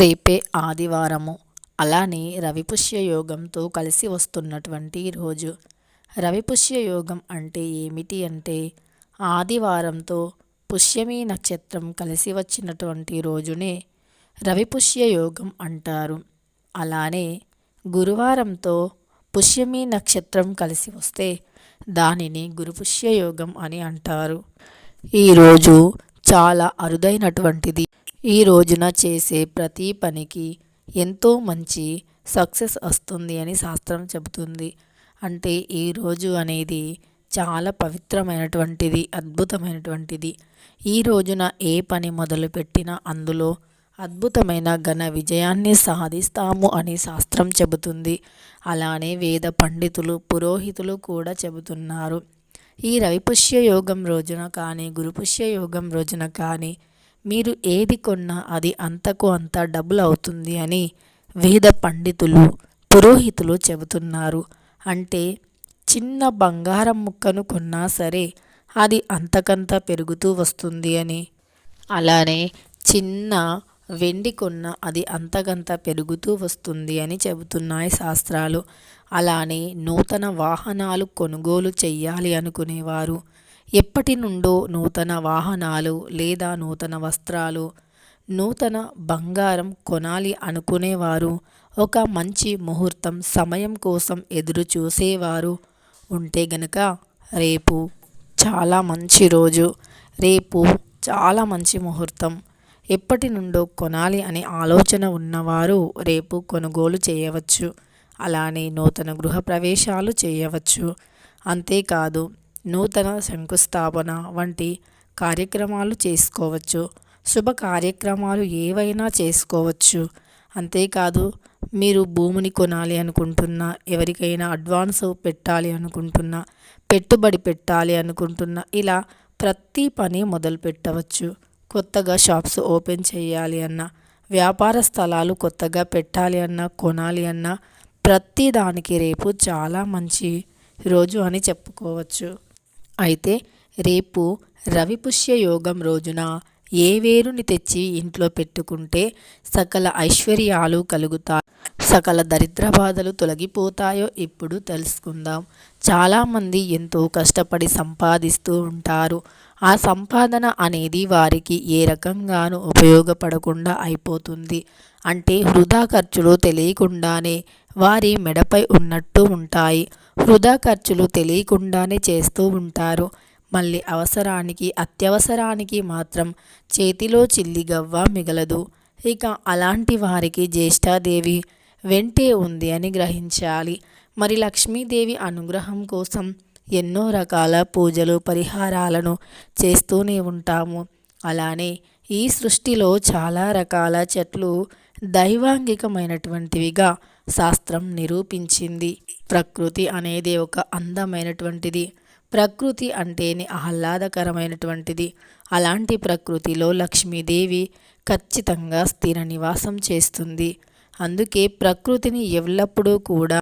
రేపే ఆదివారము. అలానే రవిపుష్య యోగంతో కలిసి వస్తున్నటువంటి రోజు. రవిపుష్య యోగం అంటే ఏమిటి అంటే ఆదివారంతో పుష్యమి నక్షత్రం కలిసి వచ్చినటువంటి రోజునే రవిపుష్య యోగం అంటారు. అలానే గురువారంతో పుష్యమి నక్షత్రం కలిసి వస్తే దానిని గురుపుష్య యోగం అని అంటారు. ఈరోజు చాలా అరుదైనటువంటిది. ఈ రోజున చేసే ప్రతి పనికి ఎంతో మంచి సక్సెస్ వస్తుంది అని శాస్త్రం చెబుతుంది. అంటే ఈ రోజు అనేది చాలా పవిత్రమైనటువంటిది అద్భుతమైనటువంటిది. ఈ రోజున ఏ పని మొదలుపెట్టినా అందులో అద్భుతమైన ఘన విజయాన్ని సాధిస్తాము అని శాస్త్రం చెబుతుంది. అలానే వేద పండితులు పురోహితులు కూడా చెబుతున్నారు. ఈ రవిపుష్య యోగం రోజున కానీ గురుపుష్య యోగం రోజున కానీ మీరు ఏది కొన్నా అది అంతకు అంత డబుల్ అవుతుంది అని వేద పండితులు పురోహితులు చెబుతున్నారు. అంటే చిన్న బంగారం ముక్కను కొన్నా సరే అది అంతకంత పెరుగుతూ వస్తుంది అని. అలానే చిన్న వెండి కొన్న అది అంతకంత పెరుగుతూ వస్తుంది అని చెబుతున్నాయి శాస్త్రాలు. అలానే నూతన వాహనాలు కొనుగోలు చెయ్యాలి అనుకునేవారు. ఎప్పటి నుండో నూతన వాహనాలు లేదా నూతన వస్త్రాలు నూతన బంగారం కొనాలి అనుకునేవారు ఒక మంచి ముహూర్తం సమయం కోసం ఎదురు చూసేవారు ఉంటే గనక రేపు చాలా మంచి రోజు రేపు చాలా మంచి ముహూర్తం. ఎప్పటి నుండో కొనాలి అనే ఆలోచన ఉన్నవారు రేపు కొనుగోలు చేయవచ్చు. అలానే నూతన గృహ ప్రవేశాలు చేయవచ్చు. అంతేకాదు నూతన శంకుస్థాపన వంటి కార్యక్రమాలు చేసుకోవచ్చు. శుభ కార్యక్రమాలు ఏవైనా చేసుకోవచ్చు. అంతేకాదు మీరు భూమిని కొనాలి అనుకుంటున్నా ఎవరికైనా అడ్వాన్స్ పెట్టాలి అనుకుంటున్నా పెట్టుబడి పెట్టాలి అనుకుంటున్నా ఇలా ప్రతి పని మొదలు పెట్టవచ్చు. కొత్తగా షాప్స్ ఓపెన్ చేయాలి అన్న వ్యాపార స్థలాలు కొత్తగా పెట్టాలి అన్న కొనాలి అన్న ప్రతి దానికి రేపు చాలా మంచి రోజు అని చెప్పుకోవచ్చు. అయితే రేపు రవిపుష్య యోగం రోజున ఏ వేరుని తెచ్చి ఇంట్లో పెట్టుకుంటే సకల ఐశ్వర్యాలు కలుగుతాయి? సకల దరిద్ర బాధలు తొలగిపోతాయో ఇప్పుడు తెలుసుకుందాం. చాలామంది ఎంతో కష్టపడి సంపాదిస్తూ ఉంటారు. ఆ సంపాదన అనేది వారికి ఏ రకంగానూ ఉపయోగపడకుండా అయిపోతుంది. అంటే వృధా ఖర్చులు తెలియకుండానే వారి మెడపై ఉన్నట్టు ఉంటాయి. వృధా ఖర్చులు తెలియకుండానే చేస్తూ ఉంటారు. మళ్ళీ అవసరానికి అత్యవసరానికి మాత్రం చేతిలో చిల్లిగవ్వ మిగలదు. ఇక అలాంటి వారికి జ్యేష్ఠాదేవి వెంటే ఉంది అని గ్రహించాలి. మరి లక్ష్మీదేవి అనుగ్రహం కోసం ఎన్నో రకాల పూజలు పరిహారాలను చేస్తూనే ఉంటాము. అలానే ఈ సృష్టిలో చాలా రకాల చెట్లు దైవాంగికమైనటువంటివిగా శాస్త్రం నిరూపించింది. ప్రకృతి అనేది ఒక అందమైనటువంటిది. ప్రకృతి అంటేనే ఆహ్లాదకరమైనటువంటిది. అలాంటి ప్రకృతిలో లక్ష్మీదేవి ఖచ్చితంగా స్థిర నివాసం చేస్తుంది. అందుకే ప్రకృతిని ఎల్లప్పుడూ కూడా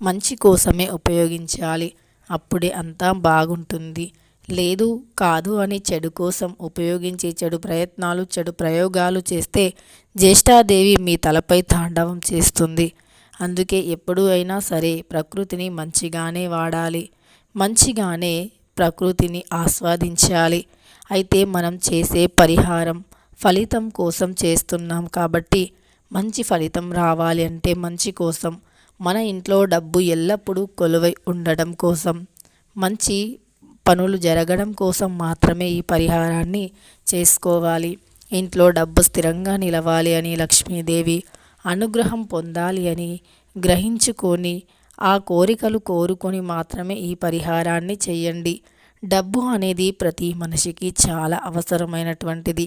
మంచి కోసమే ఉపయోగించాలి. అప్పుడే అంతా బాగుంటుంది. లేదు కాదు అని చెడు కోసం ఉపయోగించే చెడు ప్రయత్నాలు చెడు ప్రయోగాలు చేస్తే జ్యేష్ఠాదేవి మీ తలపై తాండవం చేస్తుంది. అందుకే ఎప్పుడు అయినా సరే ప్రకృతిని మంచిగానే వాడాలి. మంచిగానే ప్రకృతిని ఆస్వాదించాలి. అయితే మనం చేసే పరిహారం ఫలితం కోసం చేస్తున్నాం కాబట్టి మంచి ఫలితం రావాలి అంటే మంచి కోసం. మన ఇంట్లో డబ్బు ఎల్లప్పుడూ కొలువై ఉండడం కోసం. మంచి పనులు జరగడం కోసం మాత్రమే ఈ పరిహారాన్ని చేసుకోవాలి. ఇంట్లో డబ్బు స్థిరంగా నిలవాలి అని లక్ష్మీదేవి అనుగ్రహం పొందాలి అని గ్రహించుకొని ఆ కోరికలు కోరుకొని మాత్రమే ఈ పరిహారాన్ని చేయండి. డబ్బు అనేది ప్రతి మనిషికి చాలా అవసరమైనటువంటిది.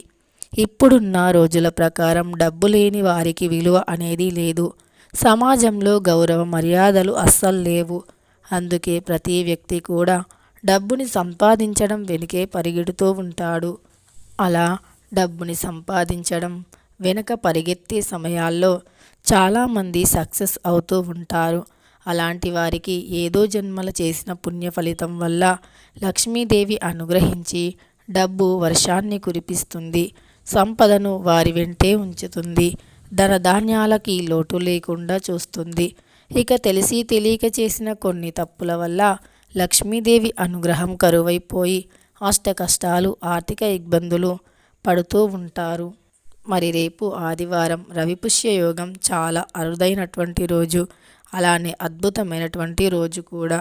ఇప్పుడున్న రోజుల ప్రకారం డబ్బు లేని వారికి విలువ అనేది లేదు. సమాజంలో గౌరవ మర్యాదలు అస్సలు లేవు. అందుకే ప్రతి వ్యక్తి కూడా డబ్బుని సంపాదించడం వెనుకే పరిగెడుతూ ఉంటాడు. అలా డబ్బుని సంపాదించడం వెనుక పరిగెత్తే సమయాల్లో చాలామంది సక్సెస్ అవుతూ ఉంటారు. అలాంటి వారికి ఏదో జన్మల చేసిన పుణ్య ఫలితం వల్ల లక్ష్మీదేవి అనుగ్రహించి డబ్బు వర్షాన్ని కురిపిస్తుంది. సంపదను వారి వెంటే ఉంచుతుంది. ధనధాన్యాలకి లోటు లేకుండా చూస్తుంది. ఇక తెలిసి తెలియక చేసిన కొన్ని తప్పుల వల్ల లక్ష్మీదేవి అనుగ్రహం కరువైపోయి అష్ట కష్టాలు ఆర్థిక ఇబ్బందులు పడుతూ ఉంటారు. మరి రేపు ఆదివారం రవిపుష్య యోగం చాలా అరుదైనటువంటి రోజు. అలానే అద్భుతమైనటువంటి రోజు కూడా.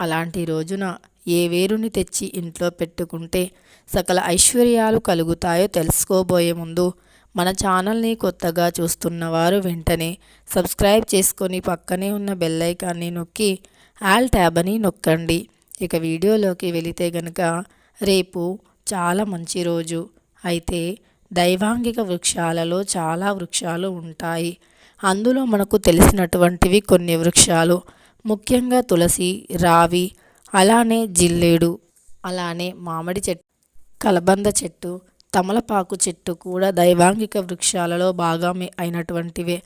అలాంటి రోజున ఏ వేరుని తెచ్చి ఇంట్లో పెట్టుకుంటే సకల ఐశ్వర్యాలు కలుగుతాయో తెలుసుకోబోయే ముందు మన ఛానల్ని కొత్తగా చూస్తున్నవారు వెంటనే సబ్స్క్రైబ్ చేసుకొని పక్కనే ఉన్న బెల్లైకాన్ని నొక్కి ఆల్ ట్యాబ్ అని నొక్కండి. ఇక వీడియోలోకి వెళితే గనక రేపు చాలా మంచి రోజు. అయితే దైవాంగిక వృక్షాలలో చాలా వృక్షాలు ఉంటాయి. అందులో మనకు తెలిసినటువంటివి కొన్ని వృక్షాలు. ముఖ్యంగా తులసి రావి అలానే జిల్లేడు అలానే మామిడి చెట్టు కలబంద చెట్టు తమలపాకు చెట్టు కూడా దైవాంగిక వృక్షాలలో భాగమే అయినటువంటివే.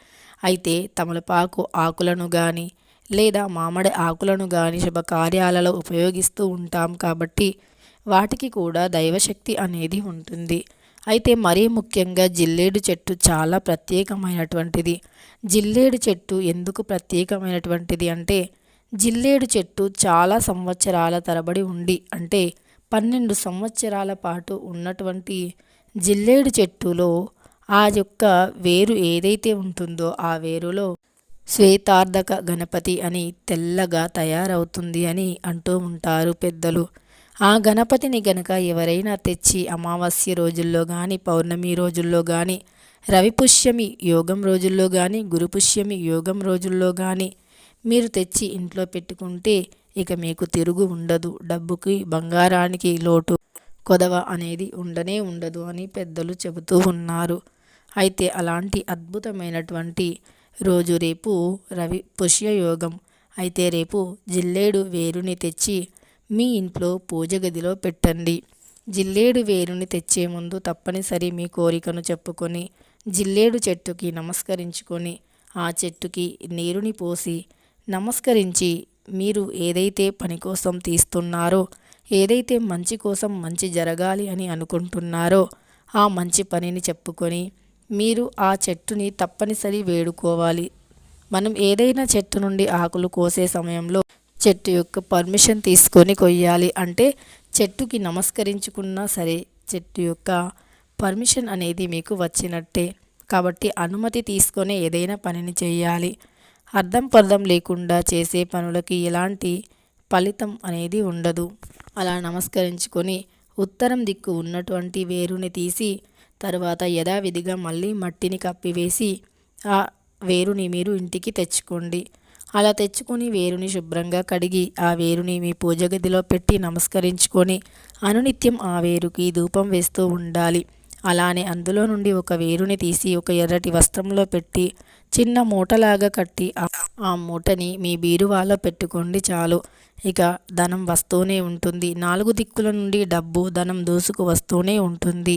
అయితే తమలపాకు ఆకులను కానీ లేదా మామిడి ఆకులను కానీ శుభకార్యాలలో ఉపయోగిస్తూ ఉంటాం కాబట్టి వాటికి కూడా దైవశక్తి అనేది ఉంటుంది. అయితే మరీ ముఖ్యంగా జిల్లేడు చెట్టు చాలా ప్రత్యేకమైనటువంటిది. జిల్లేడు చెట్టు ఎందుకు ప్రత్యేకమైనటువంటిది అంటే జిల్లేడు చెట్టు చాలా సంవత్సరాల తరబడి ఉండి అంటే పన్నెండు సంవత్సరాల పాటు ఉన్నటువంటి జిల్లేడు చెట్టులో ఆ యొక్క వేరు ఏదైతే ఉంటుందో ఆ వేరులో శ్వేతార్ధక గణపతి అని తెల్లగా తయారవుతుంది అని అంటూ ఉంటారు పెద్దలు. ఆ గణపతిని గనక ఎవరైనా తెచ్చి అమావాస్య రోజుల్లో కానీ పౌర్ణమి రోజుల్లో కానీ రవిపుష్యమి యోగం రోజుల్లో కానీ గురుపుష్యమి యోగం రోజుల్లో కానీ మీరు తెచ్చి ఇంట్లో పెట్టుకుంటే ఇక మీకు తిరుగు ఉండదు. డబ్బుకి బంగారానికి లోటు కొదవ అనేది ఉండనే ఉండదు అని పెద్దలు చెబుతూ ఉన్నారు. అయితే అలాంటి అద్భుతమైనటువంటి రోజు రేపు రవి పుష్యయోగం. అయితే రేపు జిల్లేడు వేరుని తెచ్చి మీ ఇంట్లో పూజ గదిలో పెట్టండి. జిల్లేడు వేరుని తెచ్చే ముందు తప్పనిసరి మీ కోరికను చెప్పుకొని జిల్లేడు చెట్టుకి నమస్కరించుకొని ఆ చెట్టుకి నీరుని పోసి నమస్కరించి మీరు ఏదైతే పని కోసం తీస్తున్నారో ఏదైతే మంచి కోసం మంచి జరగాలి అని అనుకుంటున్నారో ఆ మంచి పనిని చెప్పుకొని మీరు ఆ చెట్టుని తప్పనిసరి వేడుకోవాలి. మనం ఏదైనా చెట్టు నుండి ఆకులు కోసే సమయంలో చెట్టు యొక్క పర్మిషన్ తీసుకొని కొయ్యాలి అంటే చెట్టుకి నమస్కరించుకున్నా సరే చెట్టు యొక్క పర్మిషన్ అనేది మీకు వచ్చినట్టే. కాబట్టి అనుమతి తీసుకొని ఏదైనా పనిని చేయాలి. అర్థం పర్థం లేకుండా చేసే పనులకి ఎలాంటి ఫలితం అనేది ఉండదు. అలా నమస్కరించుకొని ఉత్తరం దిక్కు ఉన్నటువంటి వేరుని తీసి తర్వాత యథావిధిగా మళ్ళీ మట్టిని కప్పివేసి ఆ వేరుని మీరు ఇంటికి తెచ్చుకోండి. అలా తెచ్చుకొని వేరుని శుభ్రంగా కడిగి ఆ వేరుని మీ పూజ గదిలో పెట్టి నమస్కరించుకొని అనునిత్యం ఆ వేరుకి ధూపం వేస్తూ ఉండాలి. అలానే అందులో నుండి ఒక వేరుని తీసి ఒక ఎర్రటి వస్త్రంలో పెట్టి చిన్న మూటలాగా కట్టి ఆ మూటని మీ బీరువాలో పెట్టుకోండి చాలు. ఇక ధనం వస్తూనే ఉంటుంది. నాలుగు దిక్కుల నుండి డబ్బు ధనం దూసుకు వస్తూనే ఉంటుంది.